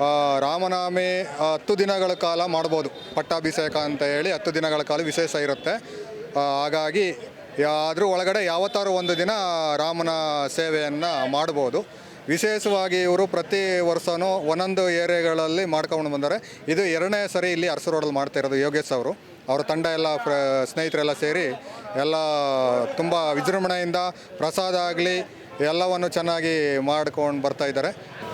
ಆ, ರಾಮನವಮಿ ಹತ್ತು ದಿನಗಳ ಕಾಲ ಮಾಡ್ಬೋದು. ಪಟ್ಟಾಭಿಷೇಕ ಅಂತ ಹೇಳಿ ಹತ್ತು ದಿನಗಳ ಕಾಲ ವಿಶೇಷ ಇರುತ್ತೆ. ಹಾಗಾಗಿ ಯಾದರೂ ಒಳಗಡೆ ಯಾವತ್ತಾರು ಒಂದು ದಿನ ರಾಮನ ಸೇವೆಯನ್ನು ಮಾಡ್ಬೋದು. ವಿಶೇಷವಾಗಿ ಇವರು ಪ್ರತಿ ವರ್ಷವೂ ಒಂದೊಂದು ಏರಿಯಾಗಳಲ್ಲಿ ಮಾಡ್ಕೊಂಡು ಬಂದರೆ ಇದು ಎರಡನೇ ಸರಿ ಇಲ್ಲಿ ಅರಸು ರೋಡಲ್ಲಿ ಮಾಡ್ತಾ ಇರೋದು ಯೋಗೇಶ್ ಅವರು. ಅವರ ತಂಡ ಎಲ್ಲ ಪ್ರ ಸ್ನೇಹಿತರೆಲ್ಲ ಸೇರಿ ಎಲ್ಲ ತುಂಬ ವಿಜೃಂಭಣೆಯಿಂದ ಪ್ರಸಾದ ಆಗಲಿ ಎಲ್ಲವನ್ನು ಚೆನ್ನಾಗಿ ಮಾಡ್ಕೊಂಡು ಬರ್ತಾ ಇದ್ದಾರೆ.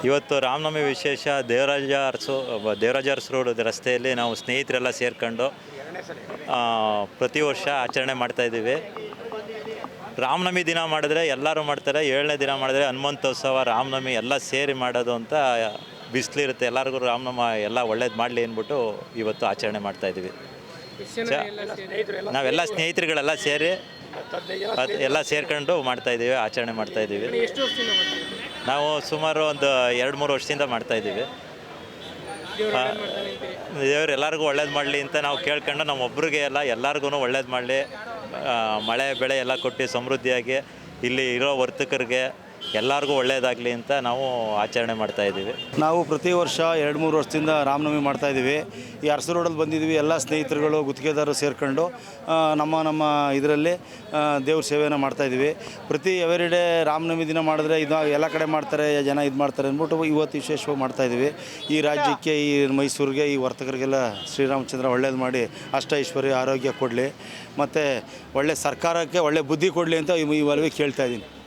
ಇವತ್ತು ರಾಮನವಮಿ ವಿಶೇಷ ದೇವರಾಜ ಅರಸು ದೇವರಾಜ ಅರಸು ರೋಡ್ ರಸ್ತೆಯಲ್ಲಿ ನಾವು ಸ್ನೇಹಿತರೆಲ್ಲ ಸೇರ್ಕೊಂಡು ಪ್ರತಿ ವರ್ಷ ಆಚರಣೆ ಮಾಡ್ತಾ ಇದ್ದೀವಿ. ರಾಮನವಮಿ ದಿನ ಮಾಡಿದ್ರೆ ಎಲ್ಲರೂ ಮಾಡ್ತಾರೆ ಏಳನೇ ದಿನ ಮಾಡಿದ್ರೆ ಹನುಮಂತೋತ್ಸವ ರಾಮನವಮಿ ಎಲ್ಲ ಸೇರಿ ಮಾಡೋದು ಅಂತ ಬಿಸಿಲಿರುತ್ತೆ. ಎಲ್ಲರಿಗೂ ರಾಮನವಮ ಎಲ್ಲ ಒಳ್ಳೇದು ಮಾಡಲಿ ಅಂದ್ಬಿಟ್ಟು ಇವತ್ತು ಆಚರಣೆ ಮಾಡ್ತಾ ಇದ್ದೀವಿ. ನಾವೆಲ್ಲ ಸ್ನೇಹಿತರುಗಳೆಲ್ಲ ಸೇರಿ ಅದ್ ಎಲ್ಲ ಸೇರ್ಕೊಂಡು ಮಾಡ್ತಾ ಇದ್ದೀವಿ ಆಚರಣೆ ಮಾಡ್ತಾ ಇದ್ದೀವಿ. ಎಷ್ಟು ವರ್ಷದಿಂದ ಮಾಡ್ತೀವಿ ನಾವು ಸುಮಾರು ಒಂದು ಎರಡು ಮೂರು ವರ್ಷದಿಂದ ಮಾಡ್ತಾ ಇದ್ದೀವಿ. ದೇವ್ರು ಒಳ್ಳೇದ್ ಮಾಡ್ತಾನೆ ಅಂತೀರಿ. ದೇವ್ರು ಎಲ್ಲರಿಗೂ ಒಳ್ಳೇದು ಮಾಡಲಿ ಅಂತ ನಾವು ಕೇಳ್ಕೊಂಡು ನಮ್ಮ ಒಬ್ರಿಗೆ ಎಲ್ಲ ಎಲ್ಲರಿಗೂ ಒಳ್ಳೇದು ಮಾಡಲಿ. ಮಳೆ ಬೆಳೆ ಎಲ್ಲ ಕೊಟ್ಟು ಸಮೃದ್ಧಿಯಾಗಿ ಇಲ್ಲಿ ಇರೋ ವರ್ತಕರಿಗೆ ಎಲ್ಲರಿಗೂ ಒಳ್ಳೆಯದಾಗಲಿ ಅಂತ ನಾವು ಆಚರಣೆ ಮಾಡ್ತಾ ಇದ್ದೀವಿ. ನಾವು ಪ್ರತಿ ವರ್ಷ ಎರಡು ಮೂರು ವರ್ಷದಿಂದ ರಾಮನವಮಿ ಮಾಡ್ತಾ ಇದ್ದೀವಿ. ಈ ಅರಸು ರೋಡಲ್ಲಿ ಬಂದಿದ್ದೀವಿ, ಎಲ್ಲ ಸ್ನೇಹಿತರುಗಳು, ಗುತ್ತಿಗೆದಾರರು ಸೇರ್ಕೊಂಡು ನಮ್ಮ ನಮ್ಮ ಇದರಲ್ಲಿ ದೇವ್ರ ಸೇವೆಯನ್ನು ಮಾಡ್ತಾ ಇದ್ದೀವಿ. ಪ್ರತಿ ಎವರಿಡೇ ರಾಮನವಮಿ ದಿನ ಮಾಡಿದ್ರೆ ಇದು ಎಲ್ಲ ಕಡೆ ಮಾಡ್ತಾರೆ, ಜನ ಇದು ಮಾಡ್ತಾರೆ ಅಂದ್ಬಿಟ್ಟು ಇವತ್ತು ವಿಶೇಷವಾಗಿ ಮಾಡ್ತಾ ಇದ್ದೀವಿ. ಈ ರಾಜ್ಯಕ್ಕೆ, ಈ ಮೈಸೂರಿಗೆ, ಈ ವರ್ತಕರಿಗೆಲ್ಲ ಶ್ರೀರಾಮಚಂದ್ರ ಒಳ್ಳೇದು ಮಾಡಿ ಅಷ್ಟ ಐಶ್ವರ್ಯ ಆರೋಗ್ಯ ಕೊಡಲಿ. ಮತ್ತು ಒಳ್ಳೆ ಸರ್ಕಾರಕ್ಕೆ ಒಳ್ಳೆ ಬುದ್ಧಿ ಕೊಡಲಿ ಅಂತ ಈ ಒಲವಿ ಕೇಳ್ತಾ ಇದ್ದೀನಿ.